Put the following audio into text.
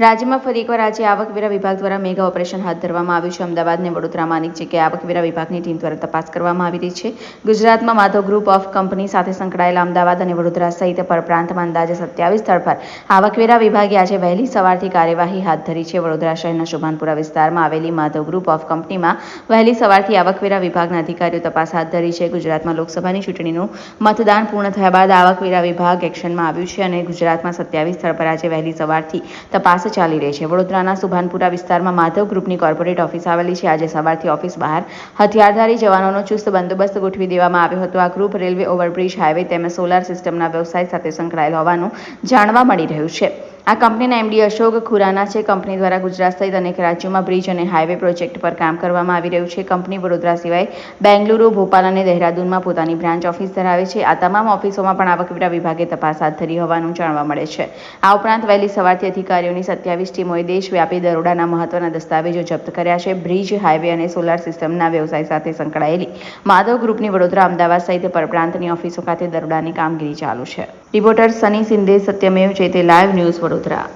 રાજ્યમાં ફરી એકવાર આજે આવકવેરા વિભાગ દ્વારા મેગા ઓપરેશન હાથ ધરવામાં આવ્યું છે. અમદાવાદ અને વડોદરામાં અનેક જગ્યાએ આવકવેરા વિભાગની ટીમ દ્વારા તપાસ કરવામાં આવી રહી છે. ગુજરાતમાં માધવ ગ્રુપ ઓફ કંપની સાથે સંકળાયેલા અમદાવાદ અને વડોદરા સહિત પરપ્રાંતમાં અંદાજે સત્યાવીસ સ્થળ પર આવકવેરા વિભાગે આજે વહેલી સવારથી કાર્યવાહી હાથ ધરી છે. વડોદરા શહેરના શુભાનપુરા વિસ્તારમાં આવેલી માધવ ગ્રુપ ઓફ કંપનીમાં વહેલી સવારથી આવકવેરા વિભાગના અધિકારીઓ તપાસ હાથ ધરી છે. ગુજરાતમાં લોકસભાની ચૂંટણીનું મતદાન પૂર્ણ થયા બાદ આવકવેરા વિભાગ એક્શનમાં આવ્યું છે અને ગુજરાતમાં સત્યાવીસ સ્થળ પર આજે વહેલી સવારથી તપાસ ચાલી રહી છે. વડોદરાના સુભાનપુરા વિસ્તારમાં માધવ ગ્રુપની કોર્પોરેટ ઓફિસ આવેલી છે. આજે સવારથી ઓફિસ બહાર હથિયારધારી જવાનોનો ચુસ્ત બંદોબસ્ત ગોઠવી દેવામાં આવ્યો હતો. આ ગ્રુપ રેલવે ઓવરબ્રિજ હાઈવે તેમજ સોલાર સિસ્ટમના વ્યવસાય સાથે સંકળાયેલ હોવાનું જાણવા મળી રહ્યું છે. આ કંપનીના એમડી અશોક ખુરાના છે. કંપની દ્વારા ગુજરાત સહિત અનેક રાજ્યોમાં બ્રિજ અને હાઇવે પ્રોજેક્ટ પર કામ કરવામાં આવી રહ્યું છે. કંપની વડોદરા સિવાય બેંગલુરુ, ભોપાલ અને દહેરાદૂનમાં પોતાની બ્રાન્ચ ઓફિસ ધરાવે છે. આ તમામ ઓફિસોમાં પણ આવકવેરા વિભાગે તપાસ હાથ ધરી હોવાનું જાણવા મળે છે. આ ઉપરાંત વહેલી સવારથી અધિકારીઓની સત્યાવીસ ટીમોએ દેશવ્યાપી દરોડાના મહત્વના દસ્તાવેજો જપ્ત કર્યા છે. બ્રિજ, હાઇવે અને સોલાર સિસ્ટમના વ્યવસાય સાથે સંકળાયેલી માધવ ગ્રુપની વડોદરા અમદાવાદ સહિત પરપ્રાંતની ઓફિસો ખાતે દરોડાની કામગીરી ચાલુ છે. Reporter Sunny Sindhe Satyamev Jayate live news Vadodara